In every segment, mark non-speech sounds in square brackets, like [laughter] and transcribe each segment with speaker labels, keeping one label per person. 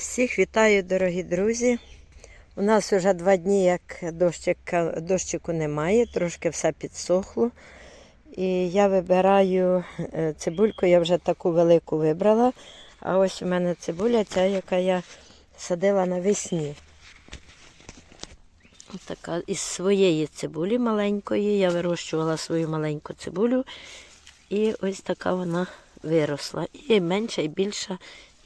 Speaker 1: Всіх вітаю, дорогі друзі. У нас вже два дні, як дощика, дощику немає, трошки все підсохло. І я вибираю е, цибульку, я вже таку велику вибрала. А ось у мене цибуля, ця, яка я садила навесні. Ось така із своєї цибулі маленької. Я вирощувала свою маленьку цибулю. І ось така вона виросла. І менша, і більша.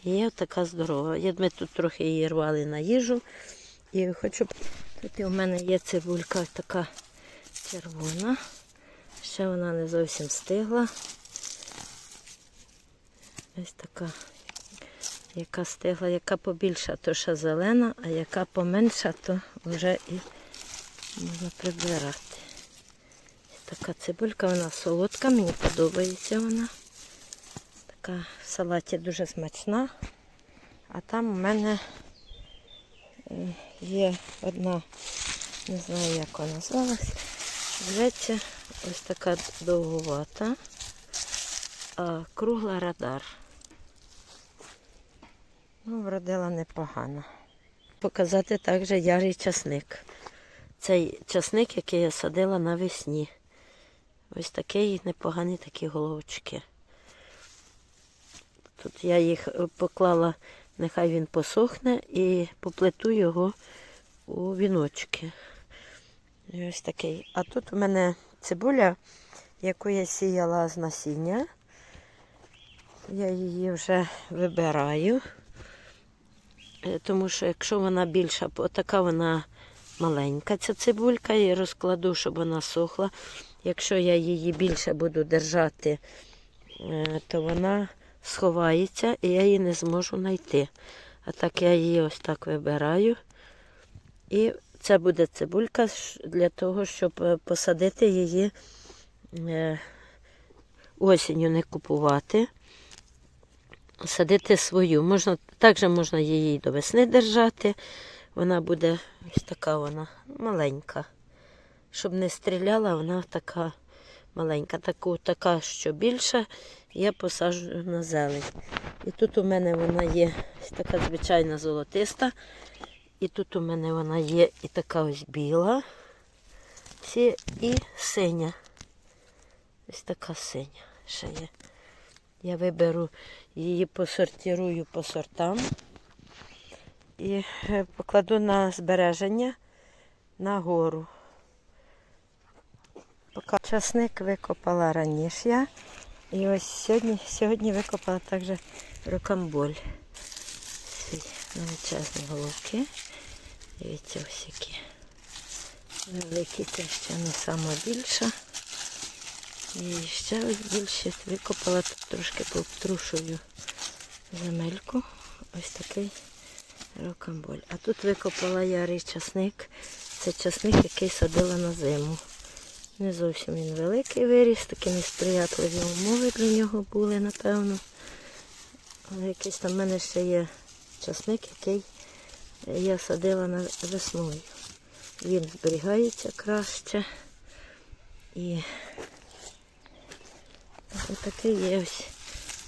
Speaker 1: От така здорова. Ми тут трохи її рвали на їжу. І хочу. Тут у мене є цибулька така червона. Ще вона не зовсім стигла. Ось така, яка стигла, яка побільша, то ще зелена, а яка поменша, то вже і можна прибирати. Така цибулька, вона солодка, мені подобається вона. Така в салаті дуже смачна. А там у мене є одна, не знаю, як вона називалась. Зветься ось така довгувата, кругла радар. Ну, вродила непогано. Показати також ярий часник. Цей часник, який я садила навесні. Ось такий непогані такі головочки. Тут я їх е, поклала, нехай він посохне і поплету його у віночки. І Ось такий. А тут у мене цибуля, яку я сіяла з насіння. Я її вже вибираю. Е, Тому що якщо вона більша, така вона маленька, ця цибулька, я розкладу, щоб вона сохла. Якщо я її більше буду держати, е, то вона сховається і я її не зможу знайти. А так я її ось так вибираю. І це буде цибулька для того, щоб е, посадити її е, осінню не купувати. Садити свою. Можна, також можна її до весни держати. Вона буде ось така вона маленька. Щоб не стріляла, вона така маленька. Таку, така, що більша, я посаджу на зелень. І тут у мене вона є така звичайна золотиста. І тут у мене вона є і така ось біла. І синя. Ось така синя ще є. Я виберу її посортирую по сортам і е, покладу на збереження на гору. Поки часник викопала раніше я. І ось сьогодні, сьогодні викопала також рокамболь. Ці величезні головки. Дивіться, ось які. Великі це ще не сама більша. І ще більше викопала тут трошки пообтрушую земельку. Ось такий рокамболь. А тут викопала ярий часник. Це часник, який садила на зиму. Не зовсім він великий виріс, такі несприятливі умови для нього були, напевно. Але якийсь там в мене ще є часник, який я садила на весною. Він зберігається краще. І такий є ось,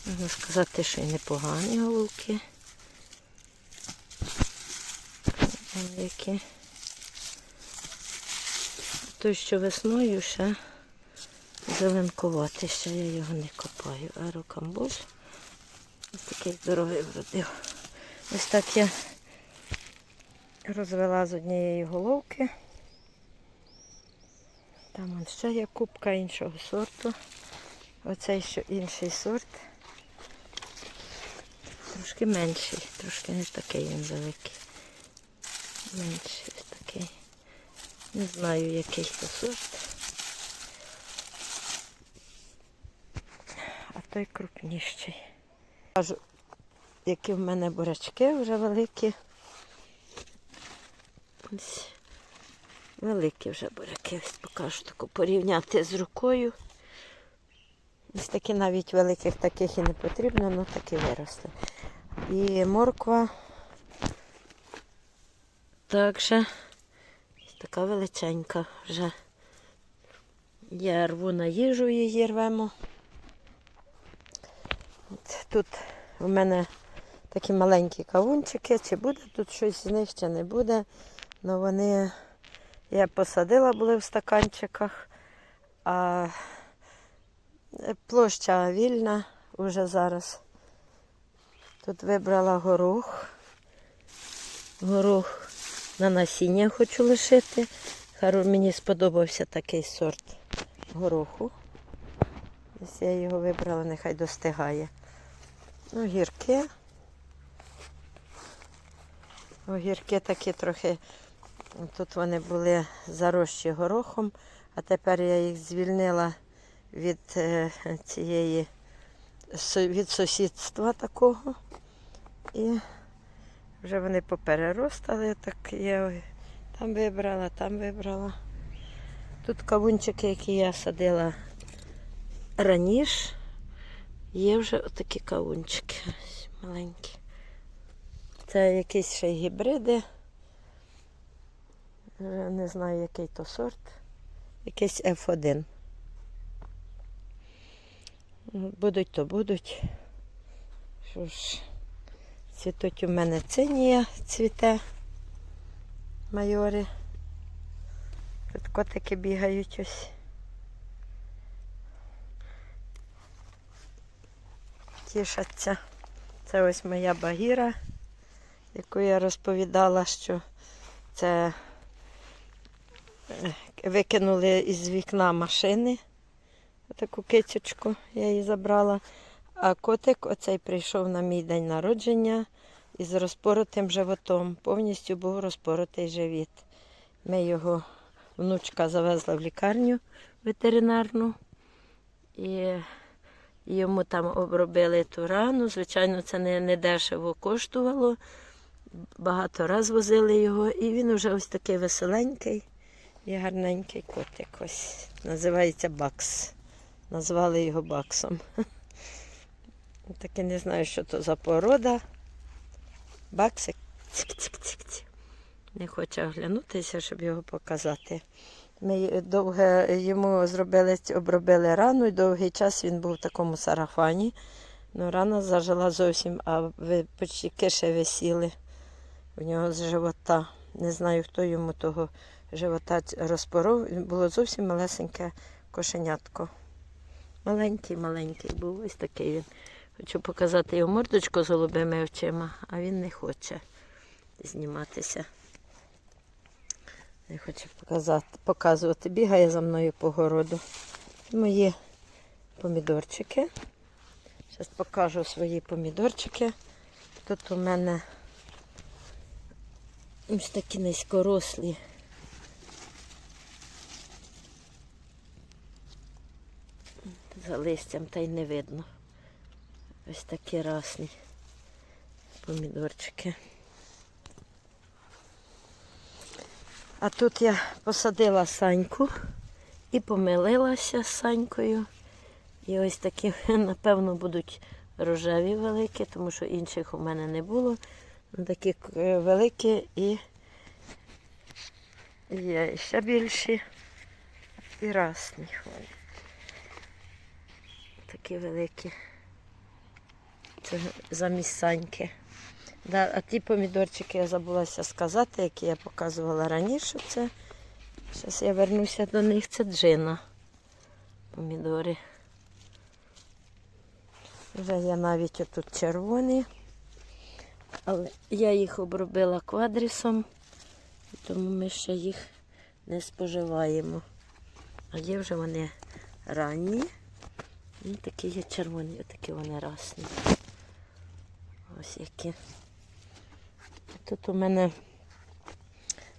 Speaker 1: можна сказати, що і непогані головки. Які. Той, що весною ще зеленкувати, ще я його не копаю. А рокамболь ось такий здоровий вродив. Ось так я розвела з однієї головки. Там ще є кубка іншого сорту. Оцей ще інший сорт. Трошки менший, трошки не такий він великий. Менший. Не знаю, який це сорт. А той крупніший. Кажу, які в мене бурячки вже великі. Великі вже буряки. Ось покажу таку порівняти з рукою. Ось такі навіть великих таких і не потрібно, але такі виросли. І морква також ось така величенька вже. Я рву на їжу її рвемо. От Тут у мене такі маленькі кавунчики. Чи буде тут щось з них, чи не буде. Ну вони я посадила були в стаканчиках, а площа вільна уже зараз. Тут вибрала горох. Горох на насіння хочу лишити. Хару- Мені сподобався такий сорт гороху. Ось я його вибрала, нехай достигає. Огірки. Огірки такі трохи. Тут вони були зарощі горохом, а тепер я їх звільнила від е, цієї від сусідства такого. І вже вони попереростали, так я там вибрала, там вибрала. Тут кавунчики, які я садила раніше, є вже отакі кавунчики маленькі. Це якісь ще гібриди. Не знаю, який то сорт. Якийсь F1. Ну, Будуть, то будуть. Що ж, цвітуть у мене цинія цвіте. Майори. Тут котики бігають ось. Тішаться. Це ось моя багіра, яку я розповідала, що це е, викинули із вікна машини. Таку кицючку я її забрала. А котик оцей прийшов на мій день народження із розпоротим животом. Повністю був розпоротий живіт. Ми його внучка завезла в лікарню ветеринарну. І йому там обробили ту рану. Звичайно, це не, не дешево коштувало. Багато раз возили його, і він вже ось такий веселенький і гарненький котик. Ось називається Бакс. Назвали його Баксом. [laughs] Таке не знаю, що то за порода. Баксик. Не хоче оглянутися, щоб його показати. Ми довге йому зробили, обробили рану, і довгий час він був в такому сарафані. Ну, рана зажила зовсім, а почти киші висіли в нього з живота. Не знаю, хто йому того живота розпоров. Було зовсім малесеньке кошенятко. Маленький, маленький був, ось такий він. Хочу показати його мордочку з голубими очима, а він не хоче зніматися. Не хоче показати, показувати. Бігає за мною по городу. Мої помідорчики. Зараз покажу свої помідорчики. Тут у мене ось такі низькорослі. За листям та й не видно. Ось такі расні помідорчики. А тут я посадила саньку і помилилася з санькою. І ось такі, [laughs] напевно, будуть рожеві великі, тому що інших у мене не було. Ну, Такі е, великі і є ще більші і расні. Такі великі. Це замість саньки. Да, а ті помідорчики я забулася сказати, які я показувала раніше. Це. Зараз я вернуся до них. Це джина. Помідори. Вже є навіть отут червоні. Але я їх обробила квадрісом, тому ми ще їх не споживаємо. А є вже вони ранні. І такі є червоні, такі вони расні. Ось які. Тут у мене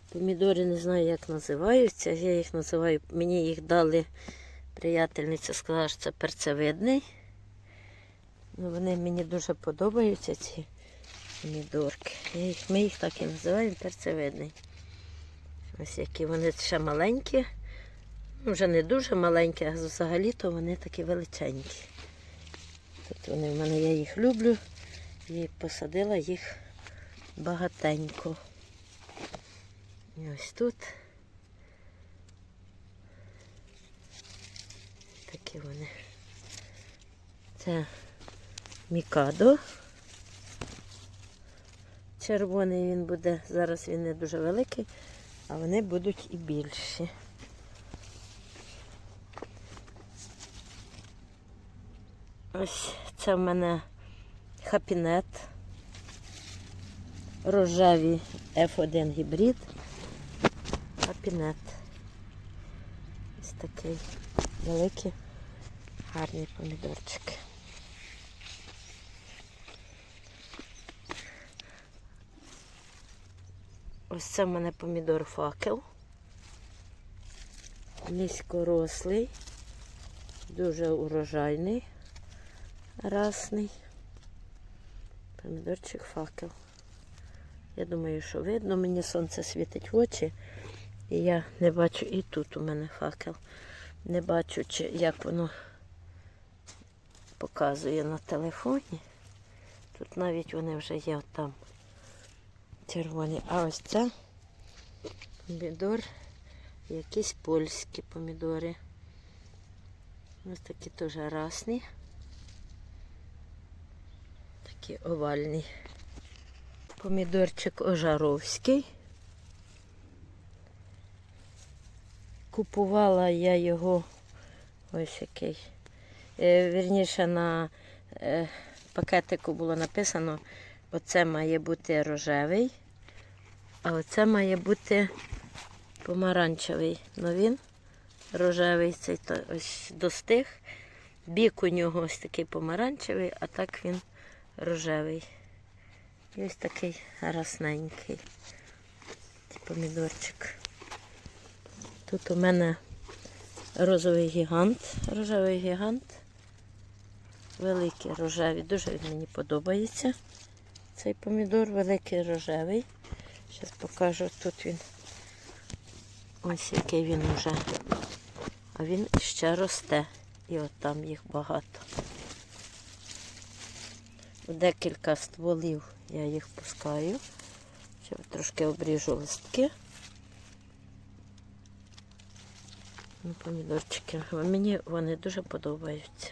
Speaker 1: помідори не знаю, як називаються. Я їх називаю, мені їх дали приятельниця, сказала, що це перцевидний. Ну, вони мені дуже подобаються, ці помідорки. Їх, ми їх так і називаємо перцевидний. Ось які вони ще маленькі. Ну, вже не дуже маленькі, а взагалі-то вони такі величенькі. Тут вони в мене, я їх люблю. І посадила їх багатенько. І ось тут такі вони. Це мікадо. червоний він буде, зараз він не дуже великий, а вони будуть і більші. Ось це в мене хапінет. Рожеві F1 гібрид. Хапінет. Ось такий великий, гарний помідорчик. Ось це в мене помідор факел. Низькорослий, дуже урожайний, расний. Помідорчик факел. Я думаю, що видно, мені сонце світить в очі. І я не бачу, і тут у мене факел. Не бачу, чи як воно показує на телефоні. Тут навіть вони вже є там червоні. А ось це помідор, якісь польські помідори. Ось такі теж расні. Такі овальні. Помідорчик ожаровський. Купувала я його ось який. Е, Вірніше на е, пакетику було написано, оце має бути рожевий, а оце має бути помаранчевий. Ну він рожевий, цей ось достиг. Бік у нього ось такий помаранчевий, а так він рожевий. І ось такий расненький помідорчик. Тут у мене розовий гігант, рожевий гігант. Великий рожевий, дуже він мені подобається. Цей помідор великий рожевий. Зараз покажу, тут він ось який він уже. А він ще росте. І от там їх багато. Декілька стволів я їх пускаю. Ще трошки обріжу листки. Ну, помідорчики. Мені вони дуже подобаються.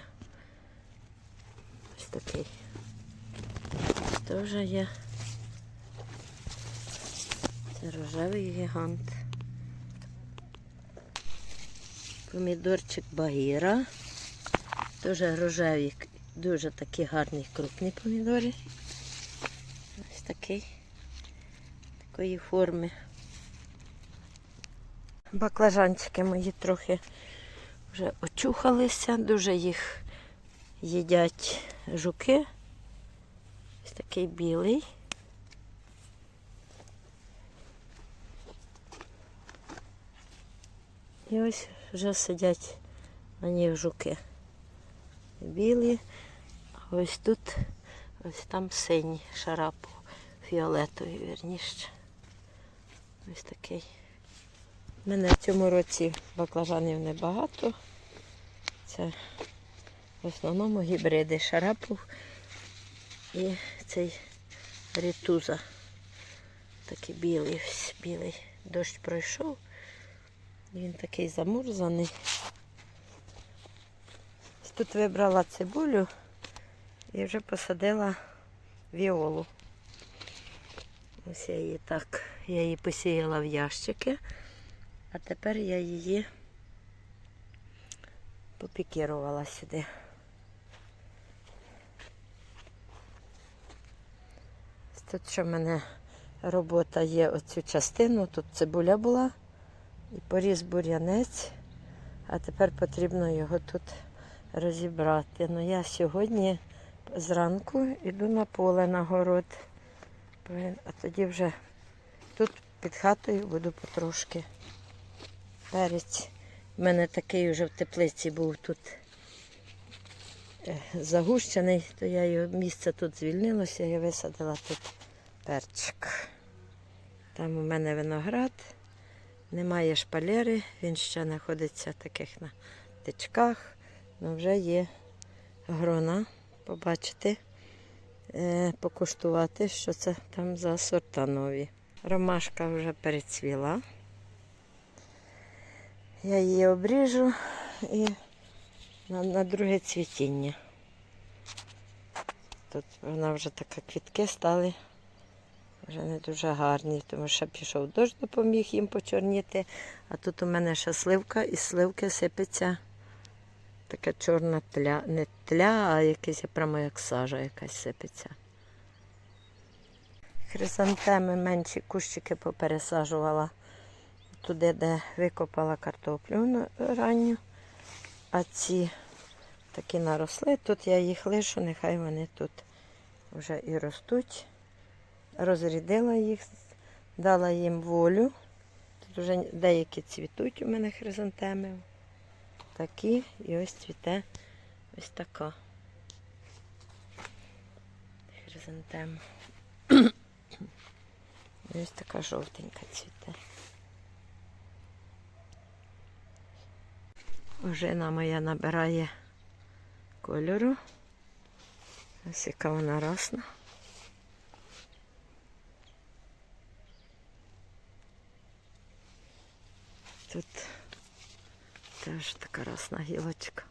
Speaker 1: Ось такий. Теж є. Це рожевий гігант. Помідорчик Багіра. Теж рожеві, дуже такі гарні крупні помідори. Ось такий, такої форми. Баклажанчики мої трохи вже очухалися, дуже їх їдять жуки. Ось такий білий. І ось вже сидять на них жуки. Білі, ось тут, ось там синій шарапу, фіолетовий, вірніше. Ось такий. У мене в цьому році баклажанів небагато. Це в основному гібриди шарапов і цей рітуза. Такий білий, білий. Дощ пройшов. Він такий замурзаний. Тут вибрала цибулю і вже посадила віолу. Ось я її так, я її посіяла в ящики, а тепер я її попікірувала сюди. Тут що в мене робота є оцю частину, тут цибуля була і поріс бур'янець, а тепер потрібно його тут розібрати. Ну я сьогодні зранку йду на поле на город, а тоді вже тут під хатою буду потрошки перець. У мене такий вже в теплиці був тут е, загущений, то я його місце тут звільнилося, я висадила тут перчик. Там у мене виноград, немає шпалери, він ще знаходиться таких на тичках, але вже є грона, побачити, е, покуштувати, що це там за сорта нові. Ромашка вже перецвіла. Я її обріжу і на, на друге цвітіння. Тут вона вже така квітки стали Вже не дуже гарні, тому що пішов дощ, допоміг їм почорніти. А тут у мене ще сливка, і сливки сипеться така чорна тля, не тля, а якась прямо як сажа якась сипеться. Хризантеми менші кущики попересаджувала туди, де викопала картоплю ранню. А ці такі наросли. Тут я їх лишу, нехай вони тут вже і ростуть. Розрядила їх, дала їм волю. Тут вже деякі цвітуть у мене хризантеми. Такі і ось цвіте ось така. Хризантема. [coughs] І ось така жовтенька цвіте. Ожина моя набирає кольору. Ось яка вона росна. Тут теж така красна гілочка.